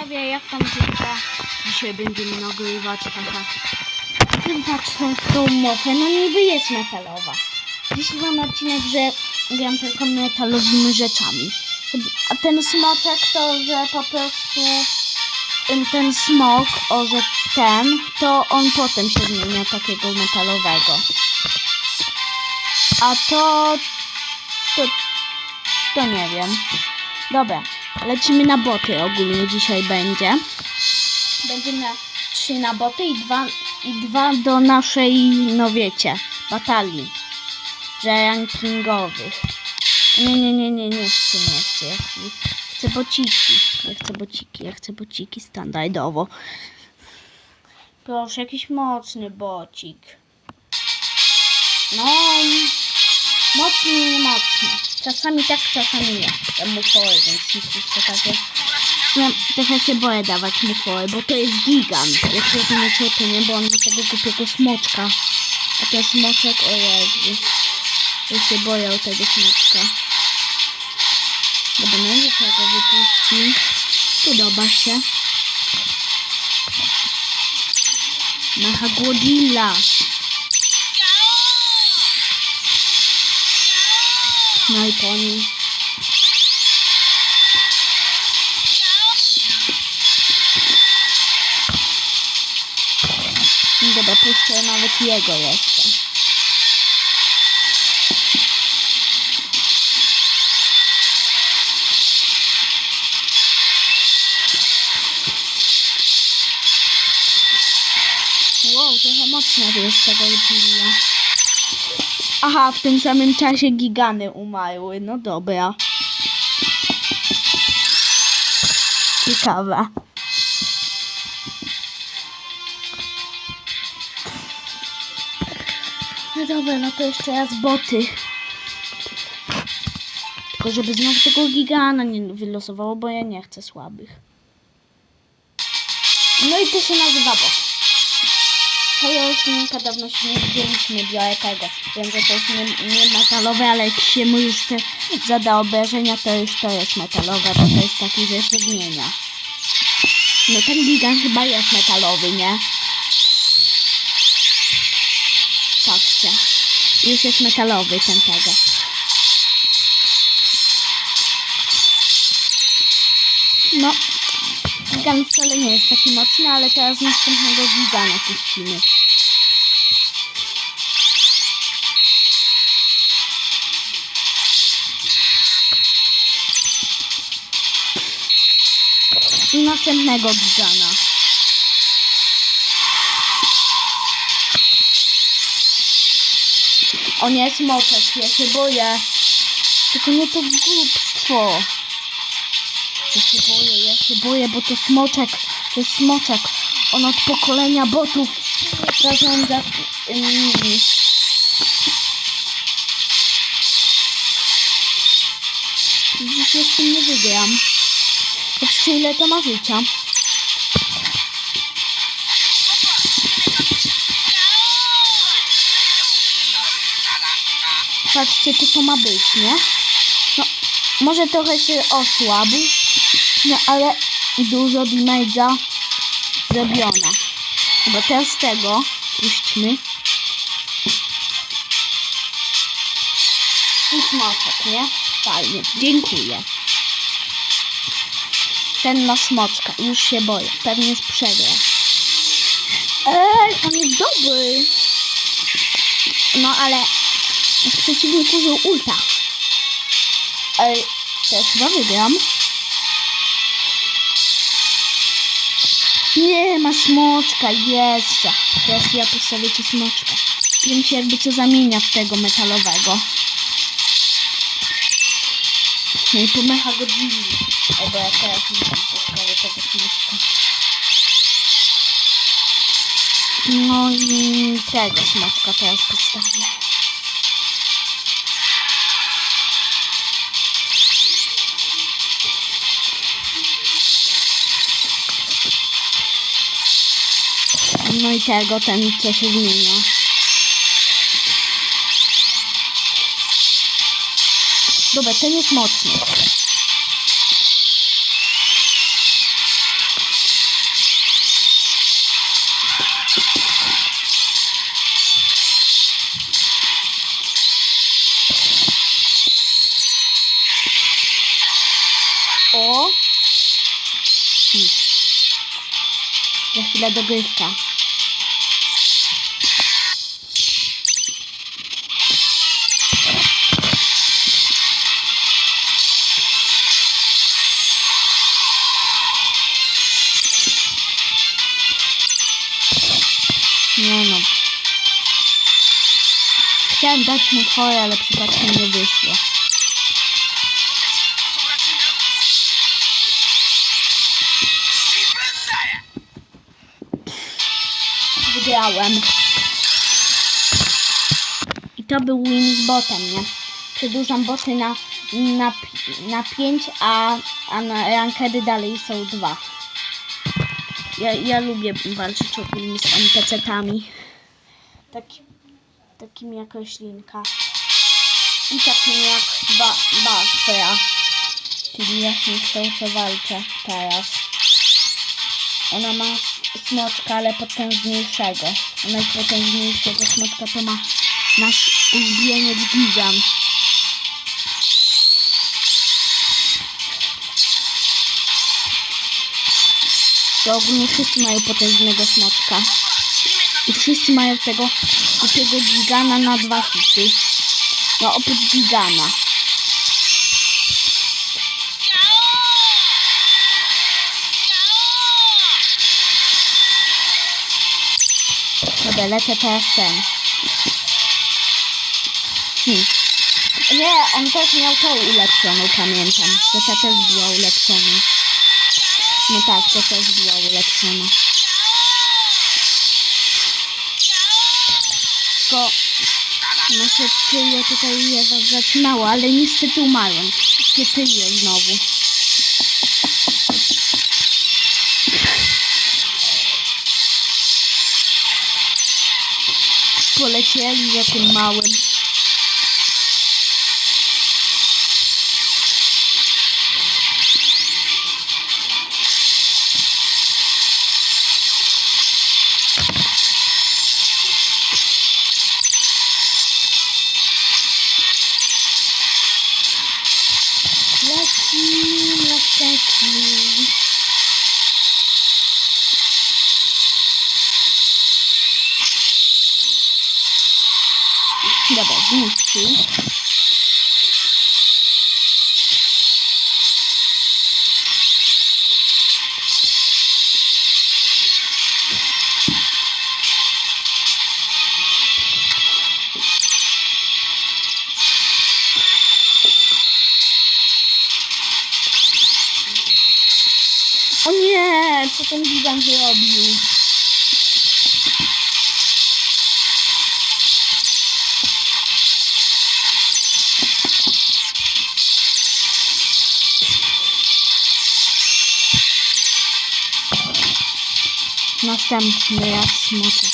Prawie jak tam życia. Dzisiaj będziemy nagrywać taka. Patrzę w tą mofę, no niby jest metalowa. Dzisiaj mam odcinek, że gram tylko metalowymi rzeczami. A ten smoczek to, że po prostu ten smok, o że ten, to on potem się zmienia takiego metalowego. A to, to, to nie wiem. Dobra, lecimy na boty ogólnie dzisiaj będzie. Będzie na trzy na boty i dwa, i dwa do naszej, no wiecie, batalii. Rankingowych. Nie, nie, nie, nie, nie chcę, nie chcę. Ja chcę, chcę bociki. Ja chcę bociki, ja chcę bociki standardowo. Proszę, jakiś mocny bocik. No, mocny, nie mocny. Czasami tak, czasami nie. Ja mu fory, więc nie chcę takie... Ja trochę się boję dawać mu fory, bo to jest gigant. Jak się to nie cierpię, nie? Bo on ma tego głupiego smoczka. A ten smoczek, o Jezu. Ja się boję o tego smoczka. Dobra, no i tego wypuści. Podoba się. Nacha Godzilla. No i poni. Dobra, puszczę nawet jego jeszcze. Wow, trochę mocno jest tego Godzilla. Aha, w tym samym czasie gigany umarły. No dobra. Ciekawe. No dobra, no to jeszcze raz boty. Tylko żeby znowu tego gigana nie wylosowało, bo ja nie chcę słabych. No i to się nazywa bot. Linka dawno się nie widzieliśmy, biorę tego. Wiem, że to jest nie, nie metalowe, ale jak się mu już zada obrażenia, to już to jest metalowe, bo to jest taki, że się zmienia. No ten gigant chyba jest metalowy, nie? Patrzcie. Już jest metalowy ten tego. No. Gigan wcale nie jest taki mocny, ale teraz następnego gigana puścimy. I następnego gigana. O nie, smoczek, ja się boję. Tylko nie to głupstwo. Ja się boję, ja się boję, bo to smoczek, to jest smoczek. On od pokolenia botów zarządza nimi. Dziś ja z tym nie wygram. Patrzcie ile to ma życia. Patrzcie, co to ma być, nie? No, może trochę się osłabł, no ale dużo damage'a zrobiona. Dobra, teraz tego puśćmy. I smoczek, nie? Fajnie, dziękuję. Ten ma smoczka, już się boję, pewnie przegra. Ej, on jest dobry. No ale w przeciwniku użył ulta. Ej, też chyba wygram. Nie ma smoczka, jeszcze. Teraz ja postawię ci smoczka. Wiem się jakby co zamienia w tego metalowego. No i pomecha go dziwnie. Albo ja teraz nie wiem, postawię tego smoczka. No i tego smoczka teraz postawię. dlaczego ten co się zmienia. Dobra, ten jest mocny. O! Hmm. Za chwilę dogrywka. Dać mu fory, ale przypadkiem nie wyszło. Wygrałem. I to był win z botem, nie? Przedłużam boty na, na, na 5, a, a na rankedy dalej są dwa. Ja, ja lubię walczyć ogólnie z NPC-tami. Taki, takim jak roślinka. I takim jak ba, Bafra. Czyli właśnie z tą, co walczę teraz. Ona ma smoczka, ale potężniejszego. Najpotężniejszego smoczka to ma nasz ulubieniec Gigan. To ogólnie wszyscy mają potężnego smoczka. I wszyscy mają tego głupiego gigana na dwa hity. No oprócz gigana. Dobra, lecę teraz ten. Hmm. Nie, on też miał tą ulepszoną, pamiętam. Że ta też była ulepszona. No tak, to też była ulepszona. Tylko nasze tyje tutaj je was zatrzymało, ale niestety umarłem. Takie tyje znowu. Polecieli za tym małym. Co ten gigant zrobił? Następny raz smoczek.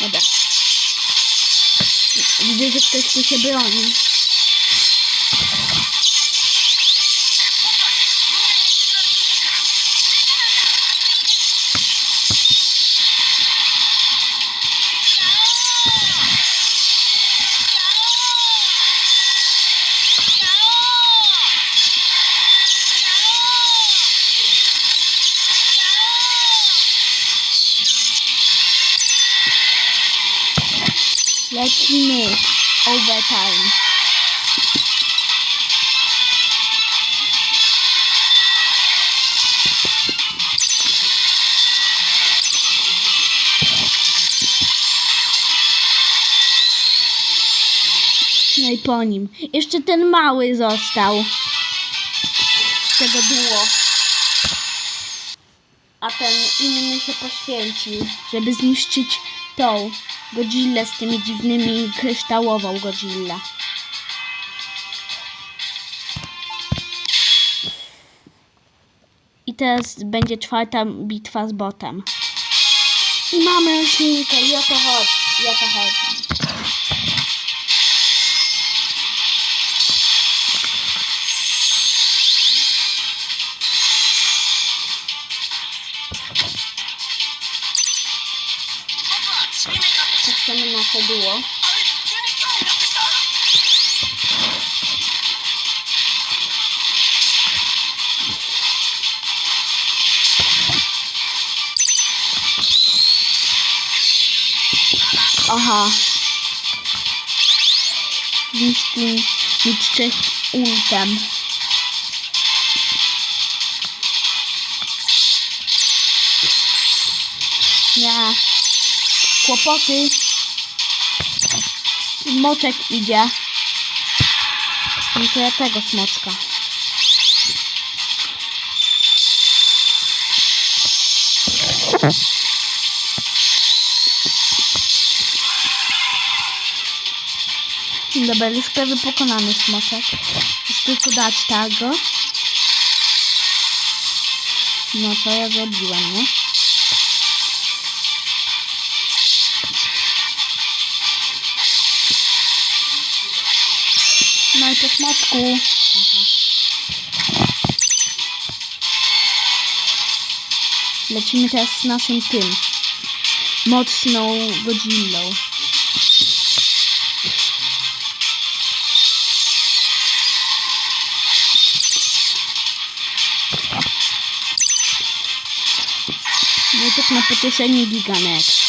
Dobra. Widzę, że ktoś tu się broni. Lecimy. Overtime. No i po nim. Jeszcze ten mały został. Z tego duo. A ten inny się poświęcił, żeby zniszczyć tą Godzillę z tymi dziwnymi kryształową Godzillę. I teraz będzie czwarta bitwa z botem. I mamy roślinkę i o to chodzi. I o to chodzi. było. Aha. Listy niczczych ultem. Nie. Kłopoty. Smoczek idzie. No to ja tego smoczka. Dobra, już prawie pokonany smoczek. Jest tylko dać tego. No co ja zrobiłem, nie? Aha. Lecimy teraz z naszym tym. Mocną Godzillą. No tak na pocieszenie Giganex.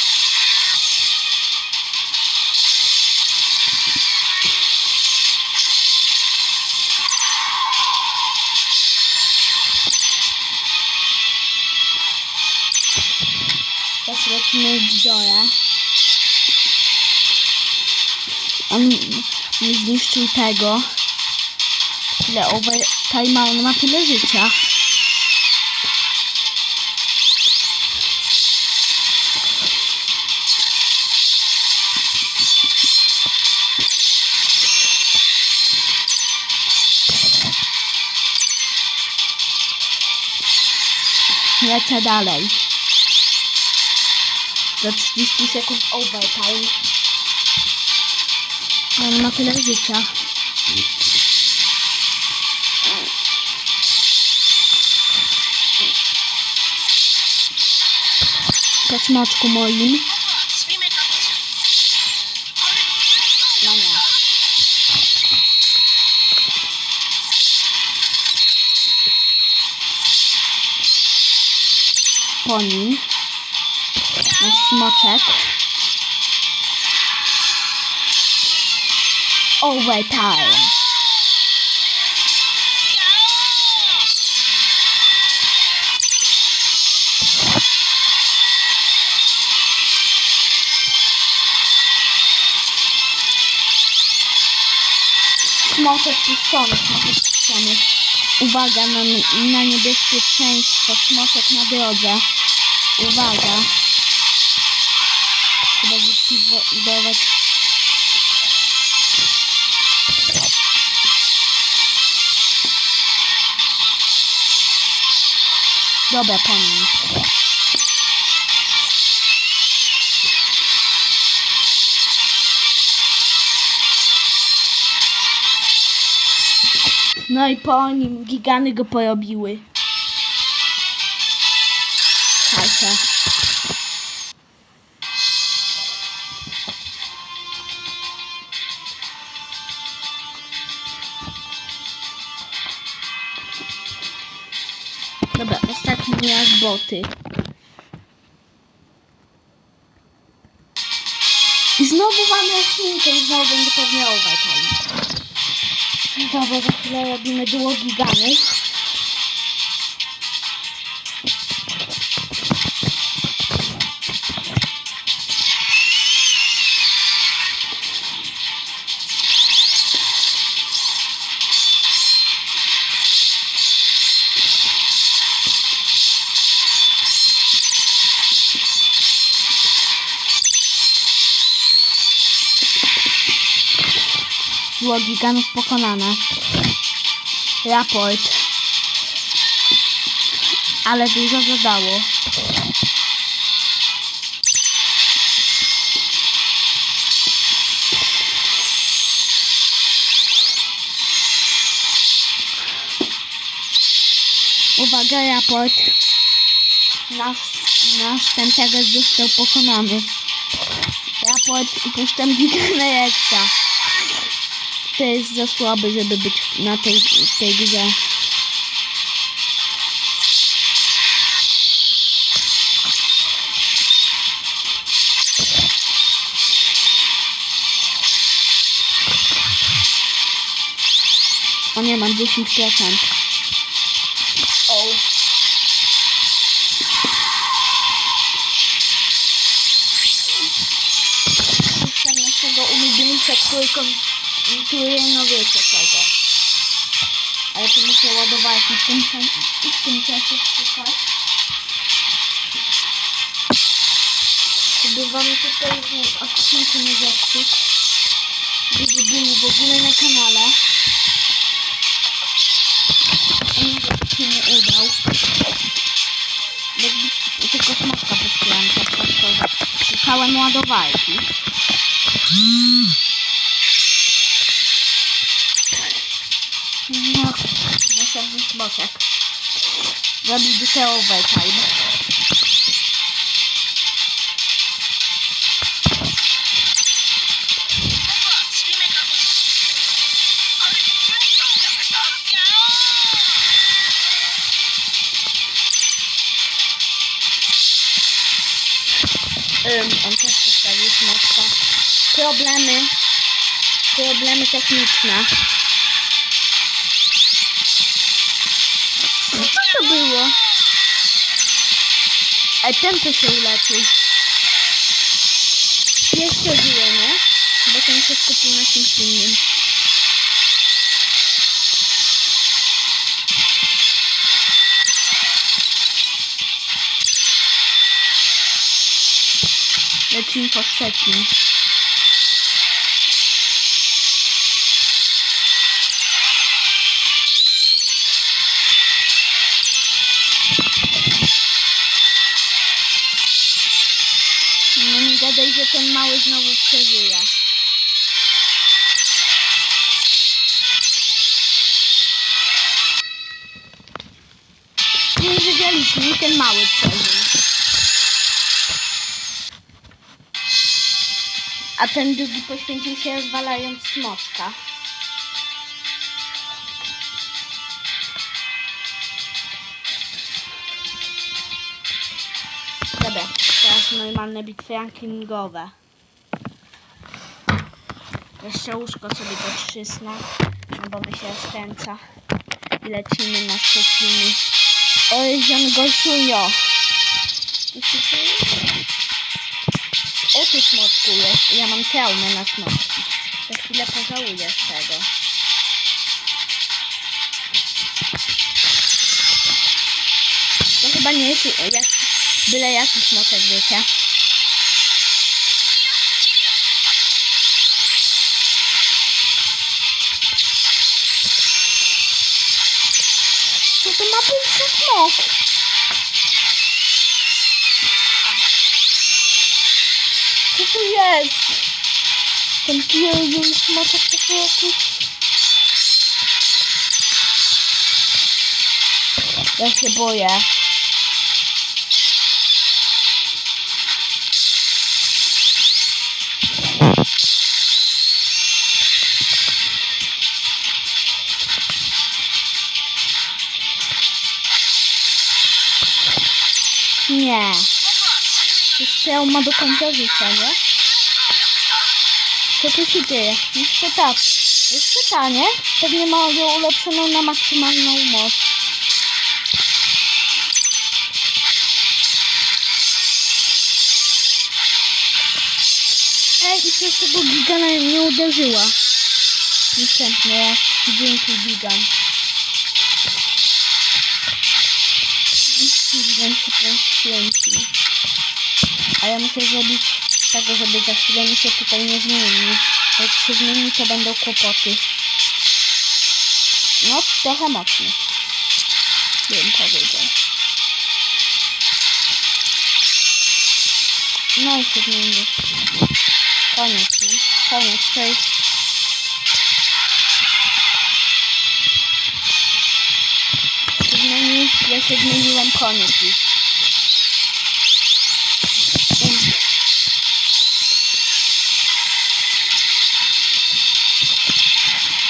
W dole. On mi zniszczył tego. Tyle overtime, on ma tyle życia. Lecę dalej. Za 30 sekund overtime. On ma tyle życia. Po moim. No. Po nim. Smoczek. Overtime. Smoczek puszczony, smoczek puszczony. Uwaga na, na niebezpieczeństwo, smoczek na drodze. Uwaga. Trzeba zlikwidować. Dobra, pani. No i po nim gigany go porobiły. Hajka. Boty. I znowu mamy ochminkę i znowu będzie pewnie overtime. Dobra, za chwilę robimy duo gigany. Duo giganów pokonane. Raport. Ale dużo zadało. Uwaga, raport. Nasz, nasz ten teraz został pokonany. Raport i puszczam Giganexa to jest za słaby, żeby być na tej, tej grze. O nie, mam 10%. O. Jestem naszego ulubieńca trójkąt kontuje, no wiecie kogo. Ale tu muszę ładować i w tym, i w tym czasie szukać. Żeby wam tutaj w odcinku nie zepsuć. Żeby był w ogóle na kanale. Nawet się nie udał. Jakby tylko smoka puściłam tak to Szukałem ładowalki. No, następny smoczek. Robi te overtime. Ym, on też postawił smoczka. Problemy. Problemy techniczne. Ej, ten co się uleczył. Jeszcze żyje, nie? Bo ten się skupił na czymś innym. Lecimy po Szczecin. Ten mały znowu przeżyje. Nie wiedzieliśmy i ten mały przeżył. A ten drugi poświęcił się zwalając smoczka. Teraz normalne bitwy rankingowe. Jeszcze łóżko sobie dotrzysnę, no bo mi się skręca. I lecimy na Szczeciny. Oj, Jan Gosiunio. Ty się czujesz? O, tu smoczku jest. Ja mam traumę na smoczki. Za chwilę pożałujesz tego. To chyba nie jest jak, byle jaki smoczek, wiecie. Co to ma być za smok? Co tu jest? Ten pierdol smoczek to są jakieś... Ja się boję. Nie. Jeszcze ją ma do końca życia, nie? Co tu się dzieje? Jeszcze ta. Jeszcze ta, nie? Pewnie ma ją ulepszoną na maksymalną moc. Ej, i przez tego gigana nie uderzyła. Następnie. Dzięki gigan. Gigan się poświęcił. A ja muszę zrobić tak, żeby za chwilę mi się tutaj nie zmienił. Jak się zmieni, to będą kłopoty. No, trochę mocno. Bym powiedział. No i się zmienił. Koniec, nie? Koniec, to jest... ja się zmieniłem, koniec już.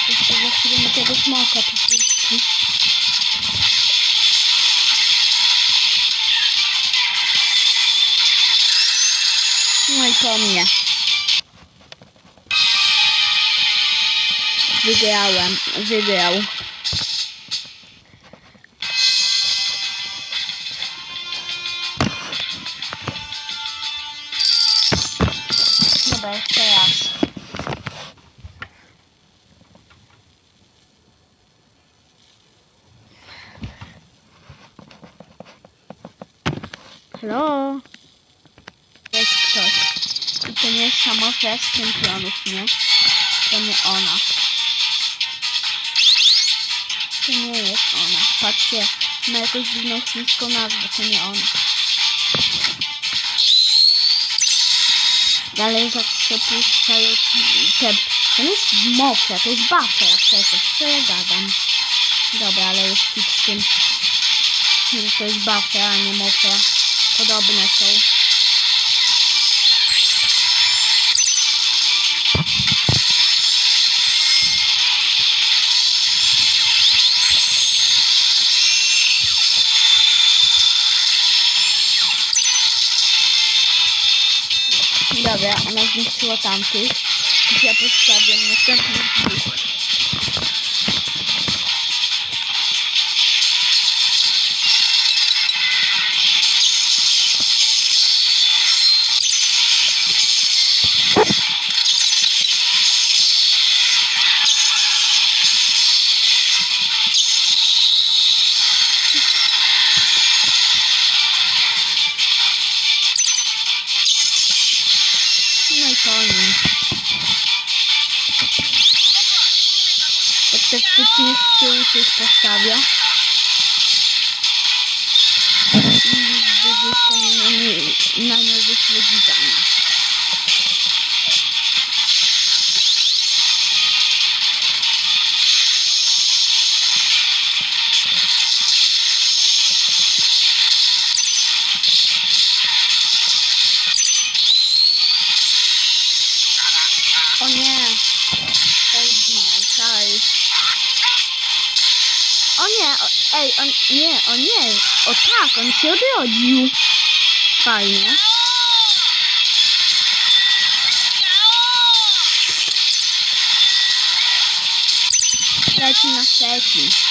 Jeszcze za chwilę. No i po mnie. Wy wygrałem. Wygrał. Z czempionów, nie? To nie ona. To nie jest ona. Patrzcie, ma jakąś dziwną chińską nazwę, to nie ona. Dalej jak się puszczają te... To nie jest mofia, to jest buffer przecież. Co ja gadam? Dobra, ale już kit z tym. To jest buffer, a nie mofia. Podobne są. Ona zniszczyła tamtych. Już ja postawię następnych tych postawię. I drugiej strony na, na nią wyślę O nie, o, ej, on, nie, o nie, o tak, on się odrodził. Fajnie. Leci na trzeci.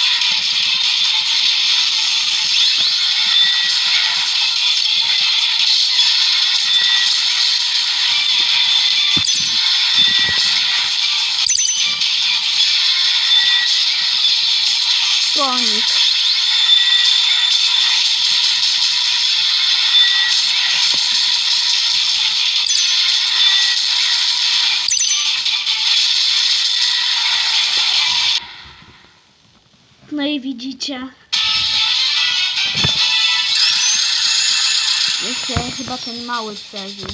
Słonik. No i widzicie. Jeszcze chyba ten mały przeżył.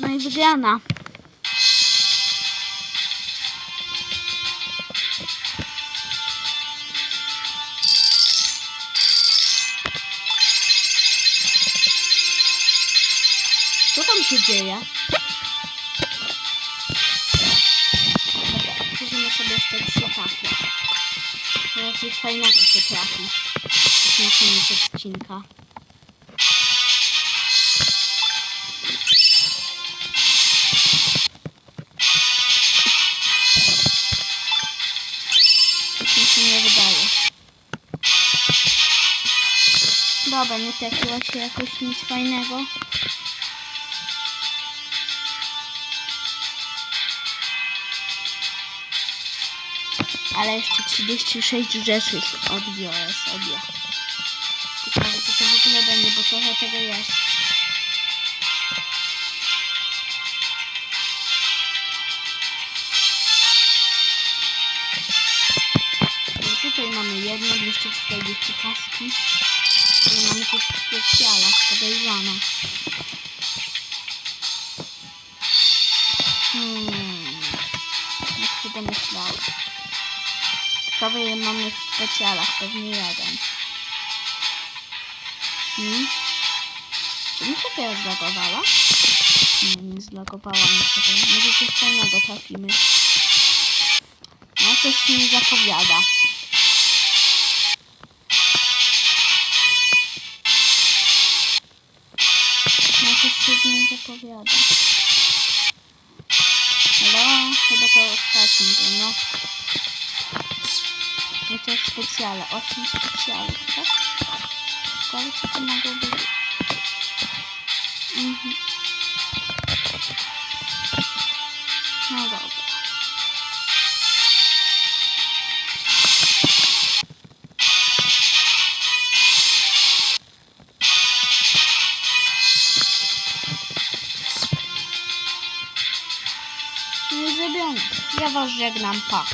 No i wygrana. Się dzieje? Dobra, otworzymy sobie jeszcze trzy pachy. Może coś fajnego się trafi. Tak na koniec odcinka. Dobra, nie trafiło się jakoś nic fajnego. Ale jeszcze 36 rzeczy odbiorę sobie. Ciekawe co to w ogóle będzie, bo trochę tego jest. No tutaj mamy jedno, 240 kaski. Ale mamy tu specjalach, podejrzane. Ile mamy w specjalach, pewnie jeden. Hmm? Czy mi się teraz zlogowała? Nie, nie zlogowała mi się. Może coś fajnego trafimy. No, coś nie zapowiada. No, coś się nie zapowiada. Halo? Chyba to ostatnie. simple, no. Specjale, 8 specjalów, tak? Ciekawe, co to mogło być. Mhm. No dobra. Nie zrobione. Ja was żegnam, pa.